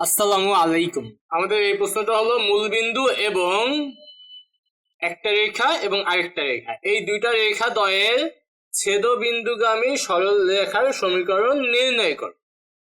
আসসালামু আলাইকুম। আমাদের এই প্রশ্নটা হলো মূলবিন্দু এবং একটা রেখা এবং আরেকটা রেখা। এই দুইটা রেখা দ্বয়ের ছেদবিন্দুগামী সরল রেখার সমীকরণ নির্ণয় কর।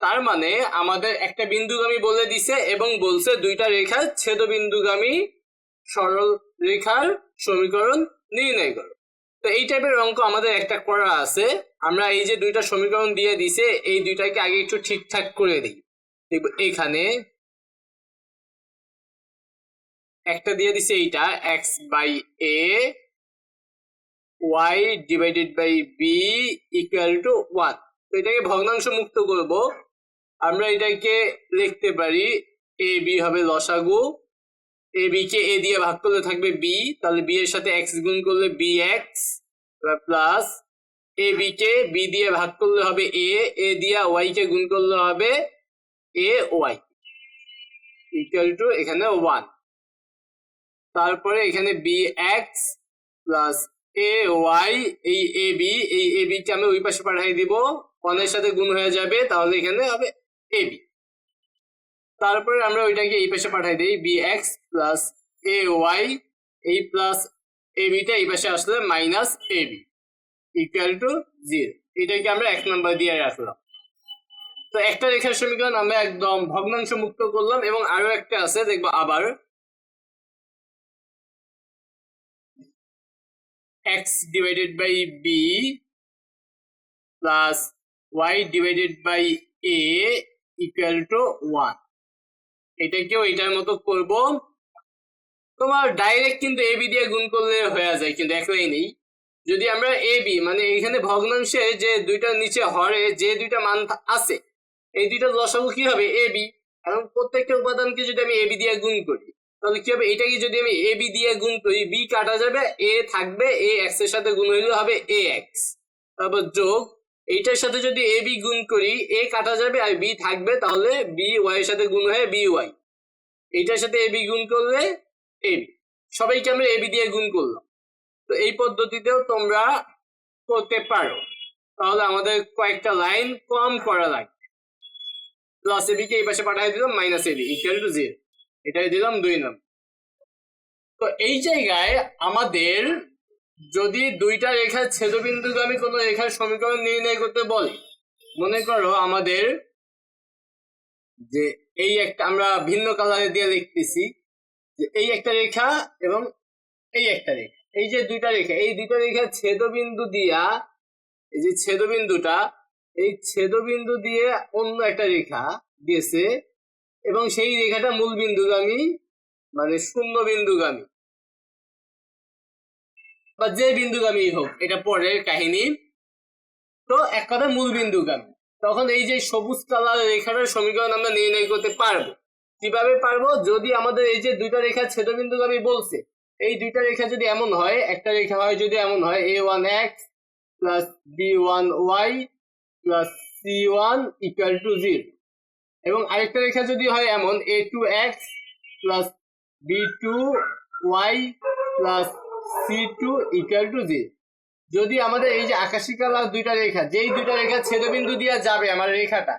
তার মানে আমাদের একটা বিন্দুগামী বলে দিছে এবং বলছে দুইটা রেখার ছেদবিন্দুগামী সরল রেখার সমীকরণ নির্ণয় করো। তো এই টাইপের অঙ্ক আমাদের একটা করা আছে। আমরা এই যে দুইটা সমীকরণ দিয়ে দিছে, এই দুইটাকে আগে একটু ঠিকঠাক করে দিই এখানে একটা দিয়ে দিছে এইটা x by a y divided by b equal to one তো এটাকে ভগ্নাংশ মুক্ত করব। আমরা এটাকে লিখতে পারি এ বি হবে লসাগু এ বি কে এ দিয়ে ভাগ করলে থাকবে বি তাহলে বি এর সাথে এক্স গুণ করলে b x plus a b K b দিয়ে ভাগ করলে হবে এ এ দিয়ে ওয়াই কে গুণ করলে হবে এ ওয়াই ইকুয়াল টু এখানে ওয়ান তারপরে এখানে b x plus a y এই এ বি এই এ বি কে আমি ওই পাশে পাঠিয়ে দিব। ওয়ানের সাথে গুণ হয়ে যাবে, তাহলে এখানে হবে এ বি তারপরে আমরা ওইটাকে এই পাশে পাঠিয়ে দিই b x plus a y এই প্লাস এ বিটা এই পাশে আসলে minus a b equal to zero এটাকে আমরা এক নাম্বার দিয়ে রাখলাম। তো একটা রেখার সমীকরণ আমরা একদম ভগ্নাংশ মুক্ত করলাম এবং আরও একটা আছে, দেখব আবার। X divided by b plus y divided by a equal to 1 এটাকেও এটার মতো করব। তোমার ডাইরেক্ট কিন্তু এ বি দিয়ে গুণ করলে হয়ে যায়, কিন্তু একলাই নেই যদি আমরা এ বি মানে এখানে ভগ্নাংশে যে দুইটা নিচে হরে, যে দুইটা মান আছে এই দুইটা লসাগু কি হবে? এ বি কারণ প্রত্যেকটা উপাদানকে যদি আমি এ বি দিয়ে গুণ করি, তাহলে কি হবে? এটাকে যদি আমি এ বি দিয়ে গুণ করি বি কাটা যাবে এ থাকবে এ এক্সের সাথে গুণ হইলে হবে এ এক্স তারপর যোগ, এইটার সাথে যদি এ বি গুণ করি এ কাটা যাবে আর বি থাকবে, তাহলে বি ওয়াই এর সাথে গুণ হয়ে বি ওয়াই এইটার সাথে এ বি গুণ করলে এ বি সবাইকে আমরা এ বি দিয়ে গুণ করলাম। তো এই পদ্ধতিতেও তোমরা করতে পারো। তাহলে আমাদের কয়েকটা লাইন কম করা লাগবে। প্লাস এবি কে এই পাশে পাঠিয়ে দিলাম minus a b equal to zero এটাই দিলাম, দুই নাম। তো এই জায়গায় আমাদের যদি দুইটা রেখার ছেদবিন্দুগামী কোনো রেখার সমীকরণ নির্ণয় করতে বলে, মনে করো আমাদের যে এই একটা, আমরা ভিন্ন কালারে দিয়ে লিখতেছি, যে এই একটা রেখা এবং এই একটা রেখা। এই যে দুইটা রেখা, এই দুইটা রেখা ছেদবিন্দু দিয়া, এই যে ছেদবিন্দুটা এই ছেদবিন্দু দিয়ে অন্য একটা রেখা দিয়েছে এবং সেই রেখাটা মূল বিন্দুগামী মানে শূন্য বিন্দুগামী বা যে বিন্দুগামী হোক, এটা পরের কাহিনী। তো এক কথা মূল বিন্দুগামী। তখন এই যে সবুজ কালার রেখাটার সমীকরণ আমরা নির্ণয় করতে পারব। কীভাবে পারব? যদি আমাদের এই যে দুইটা রেখা ছেদবিন্দুগামী বলছে, এই দুইটা রেখা যদি এমন হয়, একটা রেখা হয় যদি এমন হয় a one x plus b one y plus c one equal to zero এবং আরেকটা রেখা যদি হয় এমন a two x plus b two y plus c two equal to zero যদি আমাদের এই যে আকাশি কালার দুইটা রেখা, যেই দুইটা রেখা ছেদবিন্দু দিয়ে যাবে আমার রেখাটা,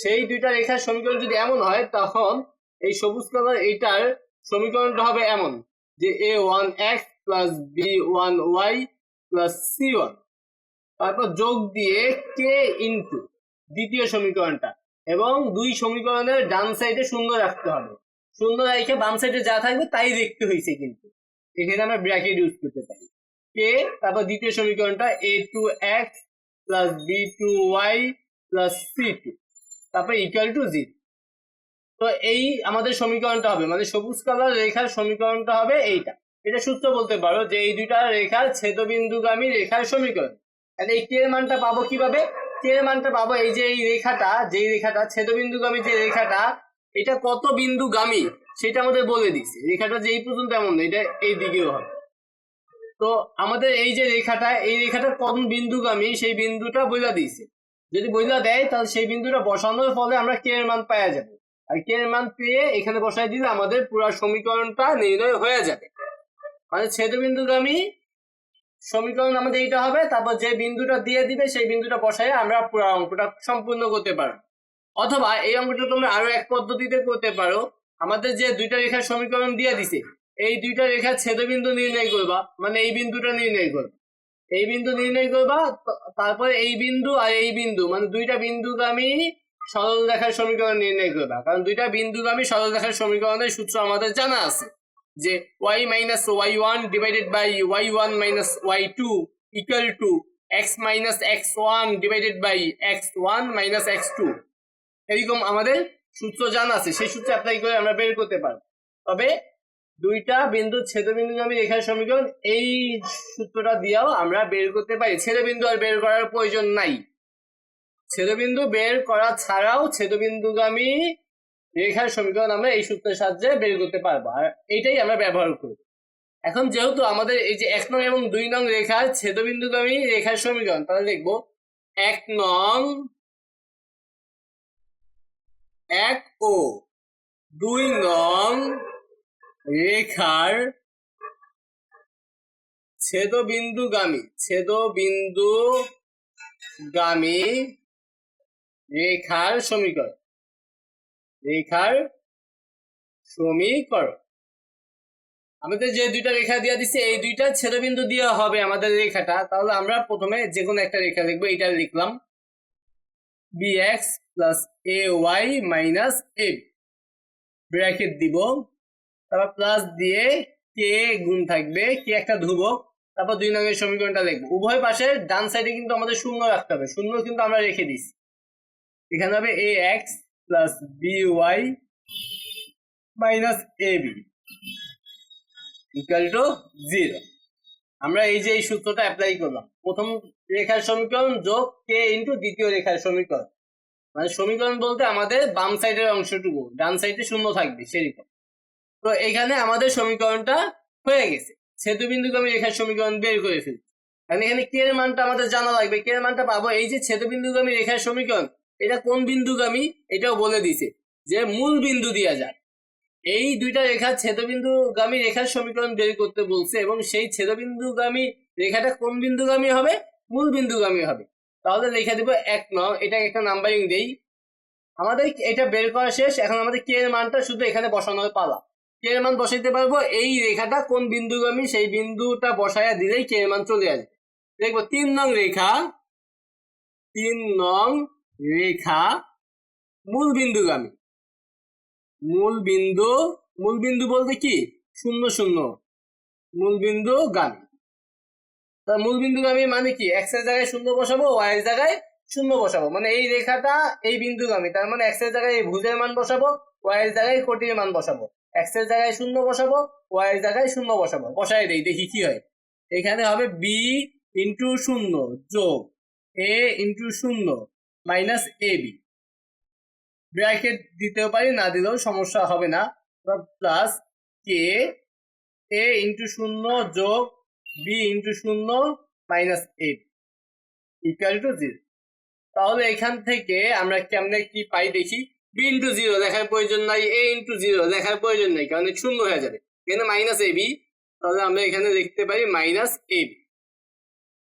সেই দুইটা রেখার সমীকরণ যদি এমন হয়, তখন এই সবুজ কালার এইটার সমীকরণটা হবে এমন, যে a one x plus b one y plus c one তারপর যোগ দিয়ে কে ইন্টু দ্বিতীয় সমীকরণটা। এবং দুই সমীকরণের ডান সাইডে শূন্য রাখতে হবে। শূন্য রেখে বাম সাইডে যা থাকবে তাই দেখতে হয়েছে কিন্তু। এখানে আমরা ব্র্যাকেট ইউজ করতে পারি। কে তারপর দ্বিতীয় সমীকরণটা a two x plus b two y plus c two তারপর ইকুয়াল টু জি তো এই আমাদের সমীকরণটা হবে। মানে সবুজ কালার রেখার সমীকরণটা হবে এইটা। এটা সূত্র বলতে পারো যে এই দুইটা রেখার ছেদবিন্দুগামী রেখার সমীকরণ। তাহলে এই কে এর মানটা পাবো কীভাবে? কে এর মানটা পাবো এই যে এই রেখাটা, যেই রেখাটা, ছেদবিন্দুগামী যে রেখাটা, এটা কত বিন্দুগামী? সেটা আমাদের বলে দিচ্ছে। রেখাটা যে এই পর্যন্ত এমন এটা এই দিকেও হবে। তো আমাদের এই যে রেখাটা, এই রেখাটা কোন বিন্দুগামী? সেই বিন্দুটা বইলা দিয়েছে। যদি বইলা দেয়, তাহলে সেই বিন্দুটা বসানোর ফলে আমরা কে এর মান পাওয়া যাবে। আর কে এর মান পেয়ে এখানে বসাই দিলে আমাদের পুরো সমীকরণটা নির্ণয় হয়ে যাবে। মানে ছেদবিন্দুগামী সমীকরণ আমাদের এইটা হবে, তারপর যে বিন্দুটা দিয়ে দিবে সেই বিন্দুটা বসাই আমরা পুরো অঙ্কটা সম্পূর্ণ করতে পারব। অথবা এই অঙ্কটা তোমরা আরও এক পদ্ধতিতে করতে পারো। আমাদের যে দুইটা রেখার সমীকরণ দিয়ে দিছে, এই দুইটা রেখার ছেদবিন্দু নির্ণয় করবা মানে এই বিন্দুটা নির্ণয় করবা। এই বিন্দু নির্ণয় করবা, তারপরে এই বিন্দু আর এই বিন্দু মানে দুইটা বিন্দুগামী সরল রেখার সমীকরণ নির্ণয় করবা। কারণ দুইটা বিন্দুগামী সরল রেখার সমীকরণের সূত্র আমাদের জানা আছে। যে y minus y one divided by y one minus y two equal to x minus x one divided by x one minus x two এরকম আমাদের সূত্র জানা আছে, সেই সূত্রে অ্যাপ্লাই করে আমরা বের করতে পারব। তবে দুইটা বিন্দু ছেদবিন্দুগামী রেখার সমীকরণ, এই সূত্রটা দিয়েও আমরা বের করতে পারি। ছেদবিন্দু আর বের করার প্রয়োজন নাই। ছেদবিন্দু বের করা ছাড়াও ছেদবিন্দুগামী রেখার সমীকরণ আমরা এই সূত্রের সাহায্যে বের করতে পারব, আর এইটাই আমরা ব্যবহার করব এখন যেহেতু আমাদের এই যে এক নং এবং দুই নং রেখার ছেদবিন্দুগামী রেখার সমীকরণ, তাহলে লিখব এক নং এক ও দুই নং রেখার ছেদবিন্দুগামী ছেদবিন্দুগামী রেখার সমীকরণ। রেখার সমীকরণ আমাদের যে দুইটা রেখা দিয়ে দিচ্ছে এই দুইটা ছেদবিন্দু দিয়ে হবে আমাদের রেখাটা। তাহলে আমরা প্রথমে যে কোনো একটা রেখা লিখব এটা লিখলাম। bx plus a y minus a bracket দিব। তারপর প্লাস দিয়ে কে গুণ থাকবে কে একটা ধ্রুবক। তারপর দুই নঙ্গের সমীকরণটা লিখব। উভয় পাশে ডান সাইডে কিন্তু আমাদের শূন্য রাখতে হবে। শূন্য কিন্তু আমরা রেখে দিছি এখানে হবে a x plus b y minus a b equal to আমরা এই যে এই সূত্রটা অ্যাপ্লাই করলাম। প্রথম রেখার সমীকরণ যোগ কে ইন্টু দ্বিতীয় রেখার সমীকরণ। মানে সমীকরণ বলতে আমাদের বাম সাইডের অংশটুকু। ডান সাইডে শূন্য থাকবে সেরকম তো এখানে আমাদের সমীকরণটা হয়ে গেছে। ছেদবিন্দুগামী রেখার সমীকরণ বের করে ফেলছি। কারণ এখানে কে এর মানটা আমাদের জানা লাগবে। কে এর মানটা পাবো এই যে ছেদবিন্দুগামী রেখার সমীকরণ এটা কোন বিন্দুগামী? এটাও বলে দিছে যে মূল বিন্দু দিয়া যায় এই দুইটা রেখা ছেদবিন্দুগামী রেখার সমীকরণ বের করতে বলছে এবং সেই ছেদবিন্দুগামী রেখাটা কোন বিন্দুগামী হবে? মূল বিন্দুগামী হবে। তাহলে লিখে দিব এক ন, এটা একটা নাম্বারিং দেই। আমাদের এটা বের করা শেষ, এখন আমাদের কে এর মানটা শুধু এখানে বসানোর পালা। কে এর মান বসাইতে পারব, এই রেখাটা কোন বিন্দুগামী? সেই বিন্দুটা বসায়া দিলেই কে এর মান চলে আসবে। দেখব তিন নং রেখা, তিন নং রেখা মূল বিন্দুগামী মূল বিন্দু মূল বিন্দু বলতে কি? শূন্য শূন্য। মূল বিন্দু গামী তা মূল বিন্দু গামী মানে কি? এক্স জায়গায় শূন্য বসাবো ওয়াই জায়গায় শূন্য বসাবো। মানে এই রেখাটা এই বিন্দু গামী তার মানে এক্স জায়গায় এই ভুজের মান বসাবো ওয়াই জায়গায় কোটির মান বসাবো। এক্স জায়গায় শূন্য বসাবো ওয়াই জায়গায় শূন্য বসাবো। বসাই দেই, দেখি কি হয়। এখানে হবে বি ইন্টু শূন্য যোগ এ ইন্টু শূন্য। মাইনাস এ বি ব্র্যাকেট দিতেও পারি, না দিলেও সমস্যা হবে না। প্লাস কে এ ইন্টু শূন্য যোগ বি ইন্টু শূন্য minus eight equal to zero তাহলে এখান থেকে আমরা কেমনে কি পাই দেখি? বি ইন্টু জিরো লেখার প্রয়োজন নাই এ ইন্টু জিরো লেখার প্রয়োজন নাই, কারণ এ শূন্য হয়ে যাবে। এখানে মাইনাস এ বি তাহলে আমরা এখানে লিখতে পারি মাইনাস এ বি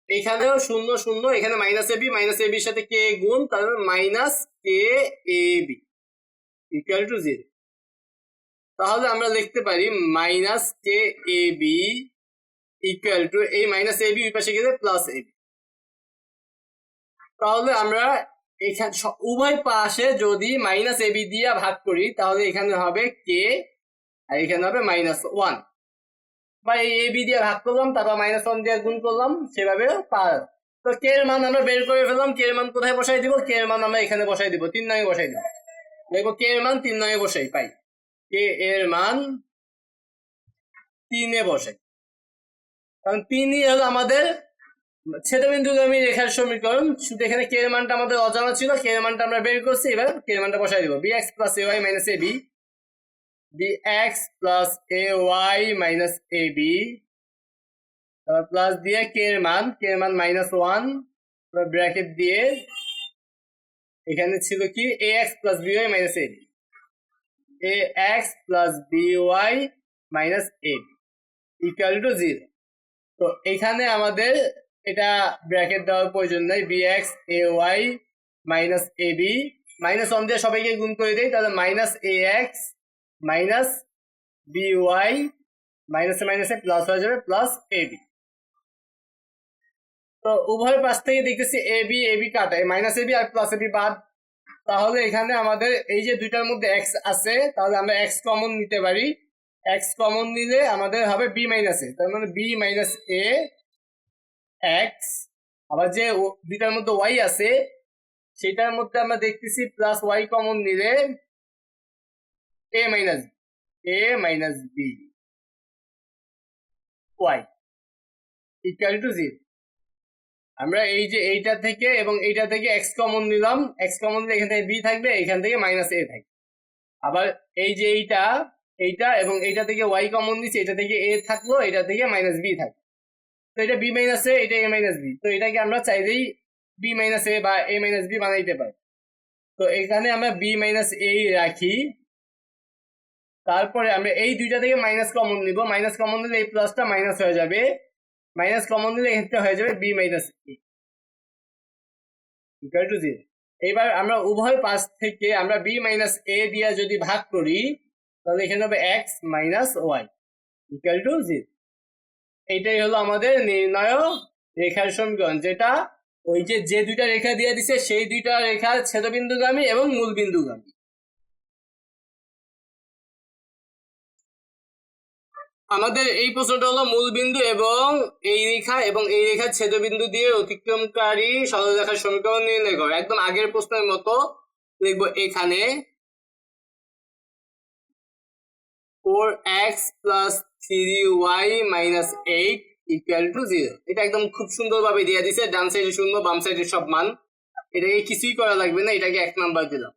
এখানেও শূন্য শূন্য, এখানে minus a b minus a বির সাথে কে গুণ তাহলে minus K a b equal to zero তাহলে আমরা লিখতে পারি মাইনাস কে এ বি ইকুয়াল টু এই মাইনাস এ বি ওই পাশে গেলে প্লাস এ বি তাহলে আমরা এখানে উভয় পাশে যদি মাইনাস এ বি দিয়ে ভাগ করি, তাহলে এখানে হবে কে আর এখানে হবে মাইনাস ওয়ান বা এ বি দিয়ে ভাগ করলাম, তারপর মাইনাস ওয়ান দিয়ে গুণ করলাম, সেভাবে পার। তো কে এর মান আমরা বের করে ফেললাম কে মান কোথায় বসাই দিব? কে এর মান আমরা এখানে বসাই দিব, তিন নঙ্গে বসাই দিব। দেখব কে এর মান তিন নঙ্গে বসাই পাই। কে এর মান তিনে বসাই কারণ তিনই হলো আমাদের ছেদবিন্দুগামী রেখার সমীকরণ। শুধু এখানে কে এর মানটা আমাদের অজানা ছিল কে এর মানটা আমরা বের করছি, এবার কে এর মানটা বসাই দিব। B x plus a y minus a b x plus a y minus a b তারপর প্লাস দিয়ে কে এর মান কে এর মান মাইনাস ওয়ান ব্র্যাকেট দিয়ে এখানে ছিল কি? A x plus b y minus a b a x plus b y minus a equal to zero তো এখানে আমাদের এটা ব্র্যাকেট দেওয়ার প্রয়োজন নাই b x a y minus a b minus one দিয়ে সবাইকে গুণ করে দেই, তাহলে minus a x minus b y মাইনাসে মাইনাসে প্লাস হয়ে যাবে প্লাস এ বি তো উভয় পাশ থেকে দেখতেছি এ বি এ বি কাটা। মাইনাস এ বি আর প্লাস এ বি বাদ। তাহলে এখানে আমাদের এই যে দুইটার মধ্যে এক্স আছে, তাহলে আমরা এক্স কমন নিতে পারি। এক্স কমন নিলে আমাদের হবে বি মাইনাস এ তার মানে বি মাইনাস এ এক্স আবার যে দুইটার মধ্যে ওয়াই আছে, সেটার মধ্যে আমরা দেখতেছি প্লাস ওয়াই কমন নিলে a minus a minus b y equal to zero আমরা এই যে এইটা থেকে এবং এইটা থেকে এক্স কমন নিলাম এক্স কমন নিলে এখান থেকে বি থাকবে, এখান থেকে মাইনাস এ থাকবে। আবার এই যে এইটা এইটা এবং এইটা থেকে ওয়াই কমন নিচ্ছে, এটা থেকে এ থাকল, এটা থেকে মাইনাস বি থাকবে তো এটা বি মাইনাস এ এটা এ মাইনাস বি তো এটাকে আমরা চাইলেই বি মাইনাস এ বা এ মাইনাস বি বানাইতে পারি। তো এখানে আমরা বি মাইনাস এ রাখি। তারপরে আমরা এই দুইটা থেকে মাইনাস কমন নিব। মাইনাস কমন নিলে এই প্লাসটা মাইনাস হয়ে যাবে। মাইনাস কমন নিলে এখানে হয়ে যাবে b minus a equal to zero এবার আমরা উভয় পাশ থেকে আমরা বি মাইনাস এ দিয়ে যদি ভাগ করি, তাহলে এখানে হবে x minus y equal to zero এইটাই হলো আমাদের নির্ণয় রেখার সমীকরণ, যেটা ওই যে যে দুইটা রেখা দিয়ে দিছে, সেই দুইটা রেখা ছেদবিন্দুগামী এবং মূল আমাদের এই প্রশ্নটা হলো মূল বিন্দু এবং এই রেখা এবং এই রেখার ছেদবিন্দু দিয়ে অতিক্রমকারী সরলরেখার সমীকরণ নির্ণয় করো। একদম আগের প্রশ্নের মতো লিখব এখানে। Four x plus three y minus eight equal to zero এটা একদম খুব সুন্দরভাবে দিয়ে দিছে। ডান সাইডে শূন্য, বাম সাইডে সব মান। এটাকে কিছুই করা লাগবে না, এটাকে এক নাম্বার দিলাম।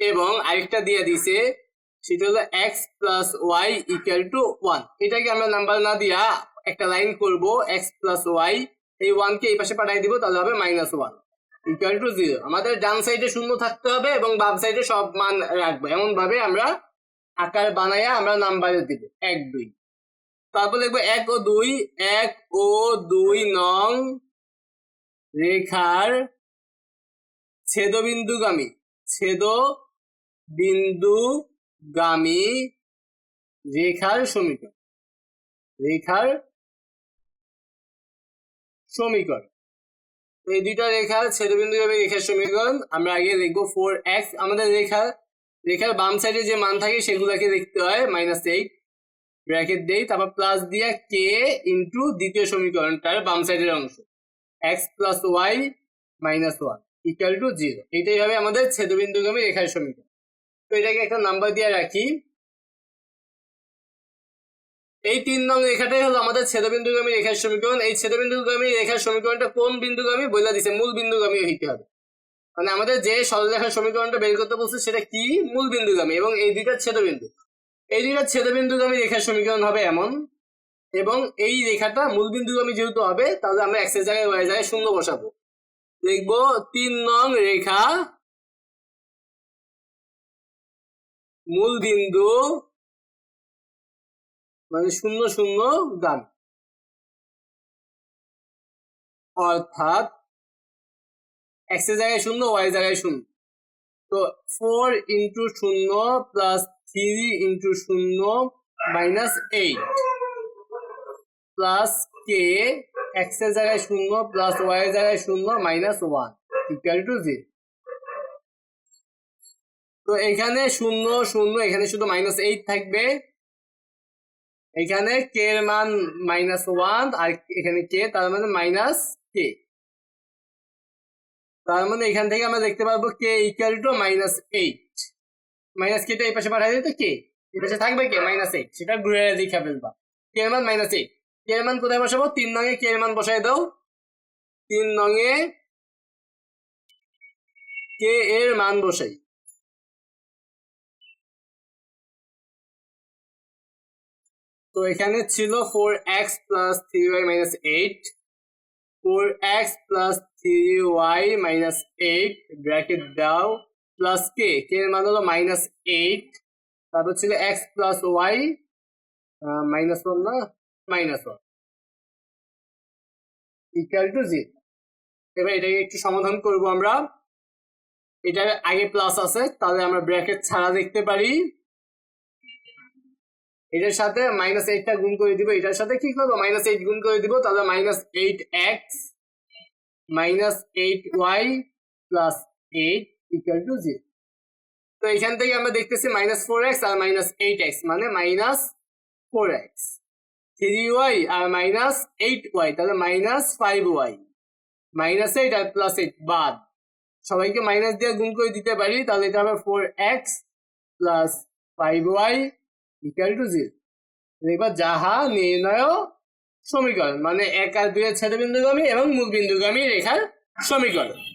এবং আরেকটা দিয়ে দিছে সেটা হলো x plus y equal to one এটাকে আমরা নাম্বার না দিয়া একটা লাইন করব এক্স প্লাস ওয়াই এই ওয়ান কে এই পাশে পাঠিয়ে দিব, তাহলে হবে minus one equal to zero আমাদের ডান সাইডে শূন্য থাকতে হবে এবং বাম সাইডে সব মান রাখব। এমন ভাবে আমরা আকার বানাইয়া আমরা নাম্বারে দিব, এক, দুই। তারপর লিখব এক ও দুই, এক ও দুই নং রেখার ছেদবিন্দুগামী ছেদ বিন্দুগামী রেখার সমীকরণ। রেখার সমীকরণ। এই দুইটা রেখার ছেদবিন্দুগামী রেখার সমীকরণ। আমরা আগে ফোর এক্স আমাদের রেখার রেখার বাম সাইডে যে মান থাকে সেগুলোকে দেখতে হয় মাইনাস এইট ব্র্যাকেট দেই তারপর প্লাস দিয়ে কে ইন্টু দ্বিতীয় সমীকরণটার বাম সাইডের অংশ। X plus y minus one equal to zero এটাই হবে আমাদের ছেদবিন্দুগামী রেখার সমীকরণ। তো এটাকে একটা নাম্বার দিয়ে রাখি। এই তিন নং রেখাটাই হলো আমাদের ছেদবিন্দুগামী রেখার সমীকরণ। এই ছেদবিন্দুগামী রেখার সমীকরণটা কোন বিন্দুগামী? বলে দিছে, মূল বিন্দুগামী হইতে হবে। মানে আমাদের যে সরলরেখার সমীকরণটা বের করতে বলছে, সেটা কি? মূল বিন্দুগামী এবং এই দুইটা ছেদবিন্দু। এই দুইটা ছেদবিন্দুগামী রেখার সমীকরণ হবে এমন। এবং এই রেখাটা মূল বিন্দুগামী যেহেতু হবে, তাহলে আমরা এক্সের জায়গায় ওয়াই জায়গায় শূন্য বসাবো। লিখব তিন নং রেখা মূল বিন্দু মানে শূন্য শূন্য গান অর্থাৎ এক্সের জায়গায় শূন্য ওয়াই জায়গায় শূন্য। তো ফোর ইন্টু শূন্য প্লাস থ্রি ইন্টু শূন্য মাইনাস এইট প্লাস কে এক্সের জায়গায় শূন্য প্লাস ওয়াই জায়গায় শূন্য minus one equal to zero তো এখানে শূন্য শূন্য, এখানে শুধু মাইনাস এইট থাকবে। এখানে কে এর মান মাইনাস ওয়ান আর এখানে কে তার মানে মাইনাস কে তার মানে এখান থেকে আমরা দেখতে পারব k equal to minus eight minus কেটা এই পাশে পাঠাই দিতে কে এই পাশে থাকবে কে মাইনাস এইট সেটা ঘুরে দেখা ফেলবা। কে এর মান মাইনাস এইট কে এর মান কোথায় বসাবো? তিন নঙে কে এর মান বসাই দাও। তিন নঙে কে এর মান বসাই। তো এখানে ছিল four x plus three y minus eight four x plus three y minus eight bracket দাও প্লাস কে কে এর মান হলো মাইনাস এইট তারপর ছিল x plus y minus one না minus one equal to zero এবার এটাকে একটু সমাধান করব আমরা, এটার আগে প্লাস আছে, তাহলে আমরা ব্র্যাকেট ছাড়া দেখতে পারি। এটার সাথে মাইনাস এইটটা গুণ করে দিব, এটার সাথে কি করব? মাইনাস এইট গুণ করে দিব, তাহলে minus eight x minus eight y plus eight equal to zero তো এখান থেকে আমরা দেখতেছি মাইনাস ফোর এক্স আর মাইনাস এইট এক্স মানে minus four x three y আর মাইনাস এইট ওয়াই তাহলে minus five y minus eight আর প্লাস এইট বাদ। সবাইকে মাইনাস দিয়ে গুণ করে দিতে পারি, তাহলে এটা হবে four x plus five y equal to zero এবার যাহা নির্ণয় সমীকরণ মানে এক আর দুই এর ছেদ এবং মূল বিন্দুগামী রেখার সমীকরণ।